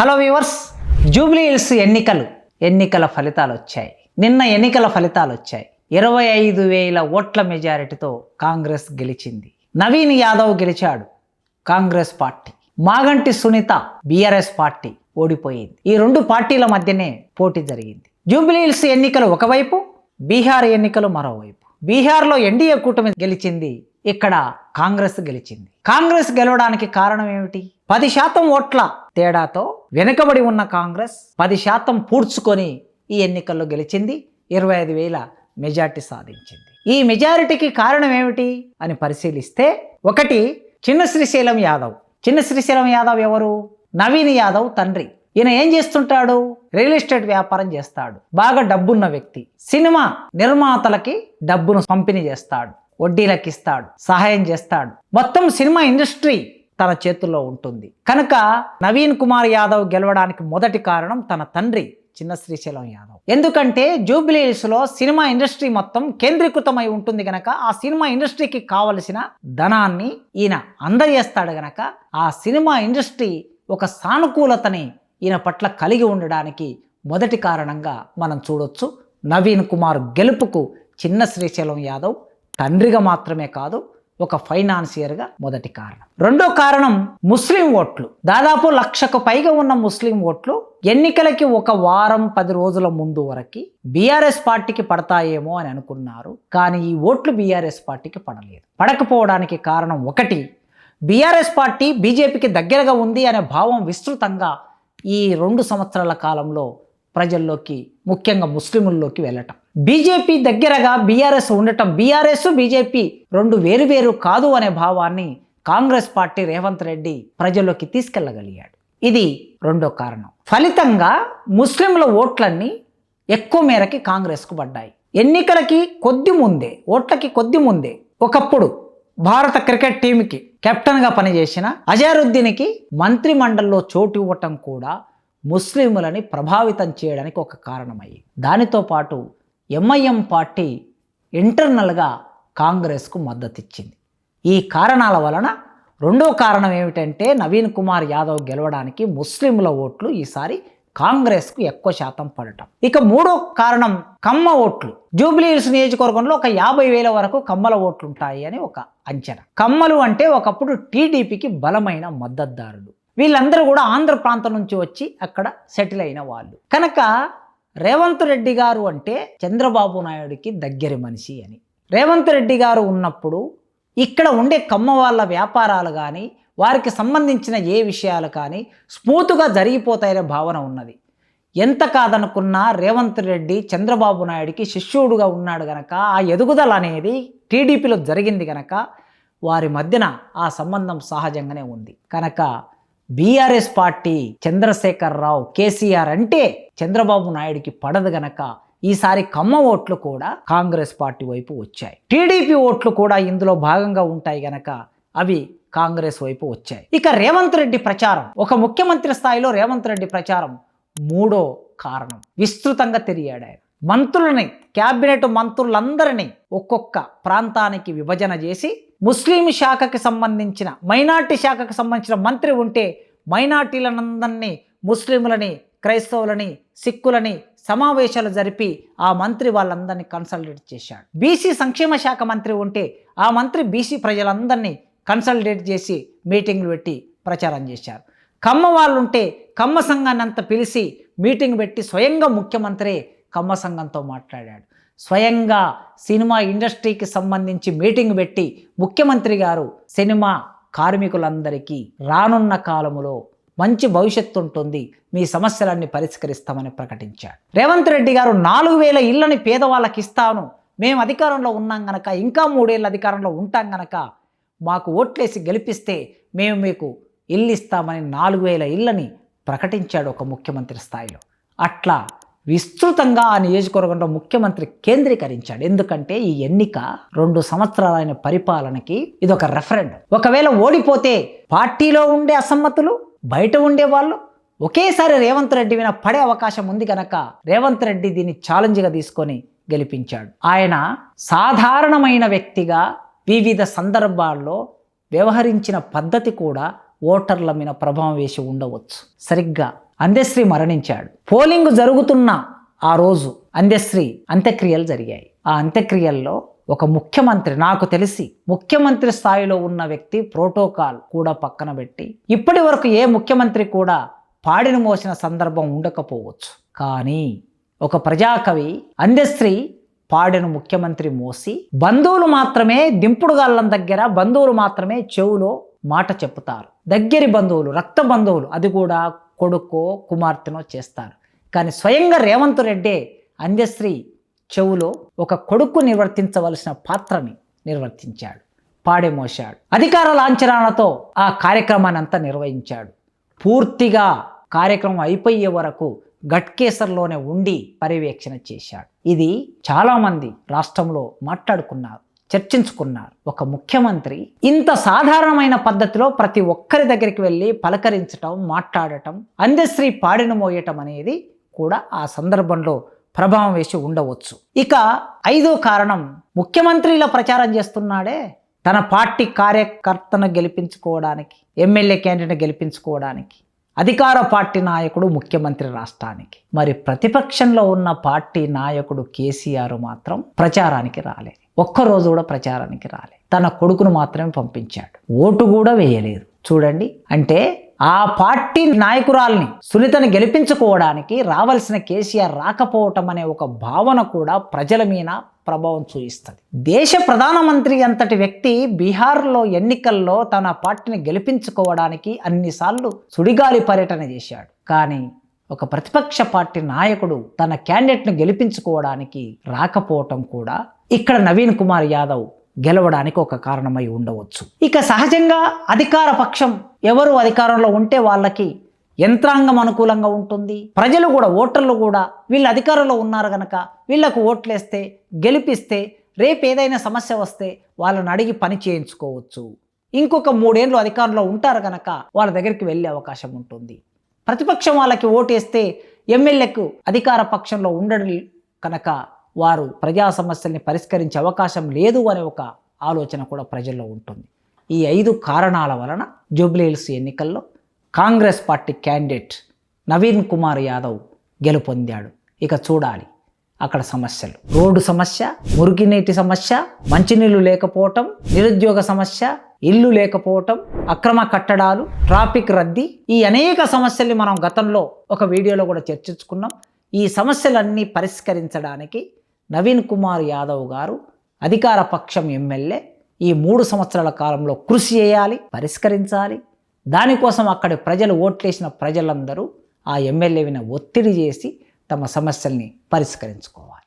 Hello viewers Jubilee hills ఎన్నికలు ఎన్నికల ఫలితాలు వచ్చాయి నిన్న ఎన్నికల ఫలితాలు వచ్చాయి ఇరవై ఐదు వేల ఓట్ల మెజారిటీతో కాంగ్రెస్ గెలిచింది. నవీన్ యాదవ్ గెలిచాడు. Congress party. Maganti Sunitha BRS party ఓడిపోయింది. ఈ రెండు పార్టీల మధ్యనే పోటీ జరిగింది. జూబ్లీ హిల్స్ ఎన్నికలు ఒకవైపు బీహార్ ఎన్నికలు మరోవైపు. బీహార్లో ఎన్డీఏ కూటమి గెలిచింది ఇక్కడ కాంగ్రెస్ గెలిచింది. కాంగ్రెస్ గెలవడానికి కారణం ఏమిటి? పది శాతం ఓట్ల తేడాతో వెనుకబడి ఉన్న కాంగ్రెస్ పది శాతం పూడ్చుకొని ఈ ఎన్నికల్లో గెలిచింది ఇరవై ఐదు వేల మెజార్టీ సాధించింది. ఈ మెజారిటీకి కారణం ఏమిటి అని పరిశీలిస్తే ఒకటి చిన్న శ్రీశైలం యాదవ్. చిన్న శ్రీశైలం యాదవ్ ఎవరు? నవీన్ యాదవ్ తండ్రి. ఈయన ఏం చేస్తుంటాడు? రియల్ ఎస్టేట్ వ్యాపారం చేస్తాడు. బాగా డబ్బున్న వ్యక్తి. సినిమా నిర్మాతలకి డబ్బును పంపిణీ చేస్తాడు. వడ్డీలకు ఇస్తాడు సహాయం చేస్తాడు. మొత్తం సినిమా ఇండస్ట్రీ తన చేతుల్లో ఉంటుంది. కనుక నవీన్ కుమార్ యాదవ్ గెలవడానికి మొదటి కారణం తన తండ్రి చిన్న శ్రీశైలం యాదవ్. ఎందుకంటే జూబ్లీహిల్స్లో సినిమా ఇండస్ట్రీ మొత్తం కేంద్రీకృతమై ఉంటుంది గనక ఆ సినిమా ఇండస్ట్రీకి కావలసిన ధనాన్ని ఈయన అందజేస్తాడు గనక ఆ సినిమా ఇండస్ట్రీ ఒక సానుకూలతని ఈయన పట్ల కలిగి ఉండడానికి మొదటి కారణంగా మనం చూడొచ్చు నవీన్ కుమార్ గెలుపుకు చిన్న శ్రీశైలం యాదవ్ తండ్రిగా మాత్రమే కాదు ఒక ఫైనాన్సియర్గా మొదటి కారణం. రెండో కారణం ముస్లిం ఓట్లు. దాదాపు లక్షకు పైగా ఉన్న ముస్లిం ఓట్లు ఎన్నికలకి ఒక వారం పది రోజుల ముందు వరకు బీఆర్ఎస్ పార్టీకి పడతాయేమో అని అనుకున్నారు. కానీ ఈ ఓట్లు బీఆర్ఎస్ పార్టీకి పడలేదు. పడకపోవడానికి కారణం ఒకటి బీఆర్ఎస్ పార్టీ బీజేపీకి దగ్గరగా ఉంది అనే భావం విస్తృతంగా ఈ రెండు సంవత్సరాల కాలంలో ప్రజల్లోకి ముఖ్యంగా ముస్లింల్లోకి వెళ్ళటం. బీజేపీ దగ్గరగా బీఆర్ఎస్ ఉండటం బీఆర్ఎస్ బీజేపీ రెండు వేరువేరు కాదు అనే భావాన్ని కాంగ్రెస్ పార్టీ రేవంత్ రెడ్డి ప్రజల్లోకి తీసుకెళ్ళగలిగాడు. ఇది రెండో కారణం. ఫలితంగా ముస్లింల ఓట్లన్నీ ఎక్కువ మేరకి కాంగ్రెస్కు పడ్డాయి. ఎన్నికలకి కొద్ది ముందే ఓట్లకి కొద్ది ముందే ఒకప్పుడు భారత క్రికెట్ టీంకి కెప్టెన్గా పనిచేసిన అజారుద్దీన్కి మంత్రి మండలిలో చోటు ఇవ్వటం కూడా ముస్లింలని ప్రభావితం చేయడానికి ఒక కారణమయ్యి దానితో పాటు ఎంఐఎం పార్టీ ఇంటర్నల్గా కాంగ్రెస్కు మద్దతిచ్చింది. ఈ కారణాల వలన రెండో కారణం ఏమిటంటే నవీన్ కుమార్ యాదవ్ గెలవడానికి ముస్లింల ఓట్లు ఈసారి కాంగ్రెస్కు ఎక్కువ శాతం పడటం. ఇక మూడో కారణం కమ్మ ఓట్లు. జూబ్లీహిల్స్ నియోజకవర్గంలో ఒక యాభై వేల వరకు కమ్మల ఓట్లు ఉంటాయి అని ఒక అంచనా. కమ్మలు అంటే ఒకప్పుడు టీడీపీకి బలమైన మద్దతుదారులు. వీళ్ళందరూ కూడా ఆంధ్ర ప్రాంతం నుంచి వచ్చి అక్కడ సెటిల్ అయిన వాళ్ళు. కనుక రేవంత్ రెడ్డి గారు అంటే చంద్రబాబు నాయుడికి దగ్గరి మనిషి అని. రేవంత్ రెడ్డి గారు ఉన్నప్పుడు ఇక్కడ ఉండే కమ్మ వాళ్ళ వ్యాపారాలు కానీ వారికి సంబంధించిన ఏ విషయాలు కానీ స్మూత్గా జరిగిపోతాయనే భావన ఉన్నది. ఎంత కాదనుకున్నా రేవంత్ రెడ్డి చంద్రబాబు నాయుడికి శిష్యుడుగా ఉన్నాడు గనక ఆ ఎదుగుదల అనేది టీడీపీలో జరిగింది గనక వారి మధ్యన ఆ సంబంధం సహజంగానే ఉంది. కనుక BRS party Chandrashekar Rao KCR అంటే చంద్రబాబు నాయుడికి పడదు గనక ఈసారి కమ్మ ఓట్లు కూడా కాంగ్రెస్ పార్టీ వైపు వచ్చాయి. టీడీపీ ఓట్లు కూడా ఇందులో భాగంగా ఉంటాయి గనక అవి కాంగ్రెస్ వైపు వచ్చాయి. ఇక రేవంత్ రెడ్డి ప్రచారం. ఒక ముఖ్యమంత్రి స్థాయిలో రేవంత్ రెడ్డి ప్రచారం మూడో కారణం. విస్తృతంగా తెలియాడు ఆయన. మంత్రులని క్యాబినెట్ మంత్రులందరినీ ఒక్కొక్క ప్రాంతానికి విభజన చేసి ముస్లిం శాఖకి సంబంధించిన మైనార్టీ శాఖకి సంబంధించిన మంత్రి ఉంటే మైనార్టీలనందరినీ ముస్లింలని క్రైస్తవులని సిక్కులని సమావేశాలు జరిపి ఆ మంత్రి వాళ్ళందరినీ కన్సల్టేట్ చేశాడు. బీసీ సంక్షేమ శాఖ మంత్రి ఉంటే ఆ మంత్రి బీసీ ప్రజలందరినీ కన్సల్టేట్ చేసి మీటింగ్లు పెట్టి ప్రచారం చేశారు. కమ్మ వాళ్ళు ఉంటే కమ్మ సంఘాన్ని అంతా పిలిచి మీటింగ్ పెట్టి స్వయంగా ముఖ్యమంత్రి కమ్మ సంఘంతో మాట్లాడాడు. స్వయంగా సినిమా ఇండస్ట్రీకి సంబంధించి మీటింగ్ పెట్టి ముఖ్యమంత్రి గారు సినిమా కార్మికులందరికీ రానున్న కాలములో మంచి భవిష్యత్తు ఉంటుంది. మీ సమస్యలన్నీ పరిష్కరిస్తామని ప్రకటించాడు. రేవంత్ రెడ్డి గారు నాలుగు వేల ఇళ్ళని పేదవాళ్ళకి ఇస్తాను. మేము అధికారంలో ఉన్నాం గనక ఇంకా మూడేళ్ళ అధికారంలో ఉంటాం గనక మాకు ఓట్లేసి గెలిపిస్తే మేము మీకు ఇల్లు ఇస్తామని నాలుగు వేల ఇళ్ళని ప్రకటించాడు ఒక ముఖ్యమంత్రి స్థాయిలో. అట్లా విస్తృతంగా ఆ నియోజకవర్గంలో ముఖ్యమంత్రి కేంద్రీకరించాడు. ఎందుకంటే ఈ ఎన్నిక రెండు సంవత్సరాలైన పరిపాలనకి ఇది ఒక రెఫరెండ్ ఒకవేళ ఓడిపోతే పార్టీలో ఉండే అసమ్మతులు బయట ఉండే వాళ్ళు ఒకేసారి రేవంత్ రెడ్డి మీద పడే అవకాశం ఉంది కనుక రేవంత్ రెడ్డి దీన్ని ఛాలెంజ్గా తీసుకొని గెలిపించాడు. ఆయన సాధారణమైన వ్యక్తిగా వివిధ సందర్భాల్లో వ్యవహరించిన పద్ధతి కూడా ఓటర్ల మీద ప్రభావం వేసి ఉండవచ్చు. సరిగ్గా అందశ్రీ మరణించాడు. పోలింగ్ జరుగుతున్న ఆ రోజు అందశ్రీ అంత్యక్రియలు జరిగాయి. ఆ అంత్యక్రియల్లో ఒక ముఖ్యమంత్రి నాకు తెలిసి ముఖ్యమంత్రి స్థాయిలో ఉన్న వ్యక్తి ప్రోటోకాల్ కూడా పక్కన పెట్టి ఇప్పటి వరకు ఏ ముఖ్యమంత్రి కూడా పాడిని మోసిన సందర్భం ఉండకపోవచ్చు. కానీ ఒక ప్రజాకవి అందశ్రీ పాడెను ముఖ్యమంత్రి మోసి బంధువులు మాత్రమే దింపుడుగాళ్ళం దగ్గర బంధువులు మాత్రమే చెవులో మాట చెప్తారు దగ్గరి బంధువులు రక్త బంధువులు అది కూడా కొడుకో కుమార్తెనో చేస్తారు. కానీ స్వయంగా రేవంత్ రెడ్డే అంధ్యశ్రీ చెవులో ఒక కొడుకు నిర్వర్తించవలసిన పాత్రని నిర్వర్తించాడు. పాడేమోశాడు అధికార లాంఛనాలతో ఆ కార్యక్రమాన్ని అంతా నిర్వహించాడు. పూర్తిగా కార్యక్రమం అయిపోయే వరకు గట్కేసర్లోనే ఉండి పర్యవేక్షణ చేశాడు. ఇది చాలామంది రాష్ట్రంలో మాట్లాడుకున్నారు. చర్చించుకున్నారు. ఒక ముఖ్యమంత్రి ఇంత సాధారణమైన పద్ధతిలో ప్రతి ఒక్కరి దగ్గరికి వెళ్ళి పలకరించటం మాట్లాడటం అందశ్రీ పాడిన మోయటం అనేది కూడా ఆ సందర్భంలో ప్రభావం వేసి ఉండవచ్చు. ఇక ఐదో కారణం ముఖ్యమంత్రిలా ప్రచారం చేస్తున్నాడే. తన పార్టీ కార్యకర్తను గెలిపించుకోవడానికి ఎమ్మెల్యే క్యాండిడేట్ గెలిపించుకోవడానికి అధికార పార్టీ నాయకుడు ముఖ్యమంత్రి రాష్ట్రానికి. మరి ప్రతిపక్షంలో ఉన్న పార్టీ నాయకుడు కేసీఆర్ మాత్రం ప్రచారానికి రాలేదు. ఒక్కరోజు కూడా ప్రచారానికి రాలేదు తన కొడుకును మాత్రమే పంపించాడు. ఓటు కూడా వేయలేదు. చూడండి. అంటే ఆ పార్టీ నాయకురాల్ని సునీతను గెలిపించుకోవడానికి రావాల్సిన కేసీఆర్ రాకపోవటం అనే ఒక భావన కూడా ప్రజల మీద ప్రభావం చూపిస్తుంది. దేశ ప్రధానమంత్రి అంతటి వ్యక్తి బీహార్లో ఎన్నికల్లో తన పార్టీని గెలిపించుకోవడానికి అన్నిసార్లు సుడిగాలి పర్యటన చేశాడు. కానీ ఒక ప్రతిపక్ష పార్టీ నాయకుడు తన క్యాండిడేట్ను గెలిపించుకోవడానికి రాకపోవటం కూడా ఇక్కడ నవీన్ కుమార్ యాదవ్ గెలవడానికి ఒక కారణమై ఉండవచ్చు. ఇక సహజంగా అధికార పక్షం ఎవరు అధికారంలో ఉంటే వాళ్ళకి యంత్రాంగం అనుకూలంగా ఉంటుంది. ప్రజలు కూడా ఓటర్లు కూడా వీళ్ళు అధికారంలో ఉన్నారు కనుక వీళ్ళకు ఓట్లేస్తే గెలిపిస్తే రేపు ఏదైనా సమస్య వస్తే వాళ్ళని అడిగి పని చేయించుకోవచ్చు. ఇంకొక మూడేళ్ళు అధికారంలో ఉంటారు కనుక వాళ్ళ దగ్గరికి వెళ్ళే అవకాశం ఉంటుంది. ప్రతిపక్షం వాళ్ళకి ఓటేస్తే ఎమ్మెల్యేకు అధికార పక్షంలో ఉండడం కనుక వారు ప్రజా సమస్యల్ని పరిష్కరించే అవకాశం లేదు అనే ఒక ఆలోచన కూడా ప్రజల్లో ఉంటుంది. ఈ ఐదు కారణాల వలన జూబ్లీహిల్స్ ఎన్నికల్లో కాంగ్రెస్ పార్టీ క్యాండిడేట్ నవీన్ కుమార్ యాదవ్ గెలుపొందాడు. ఇక చూడాలి అక్కడ సమస్యలు. రోడ్డు సమస్య మురికినీటి సమస్య మంచినీళ్ళు లేకపోవటం నిరుద్యోగ సమస్య ఇల్లు లేకపోవటం అక్రమ కట్టడాలు ట్రాఫిక్ రద్దీ ఈ అనేక సమస్యల్ని మనం గతంలో ఒక వీడియోలో కూడా చర్చించుకున్నాం. ఈ సమస్యలన్నీ పరిష్కరించడానికి నవీన్ కుమార్ యాదవ్ గారు అధికార పక్షం ఎమ్మెల్యే. ఈ మూడు సంవత్సరాల కాలంలో కృషి చేయాలి పరిష్కరించాలి. దానికోసం అక్కడి ప్రజలు ఓట్లేసిన ప్రజలందరూ ఆ ఎమ్మెల్యే విన ఒత్తిడి చేసి తమ సమస్యల్ని పరిష్కరించుకోవాలి.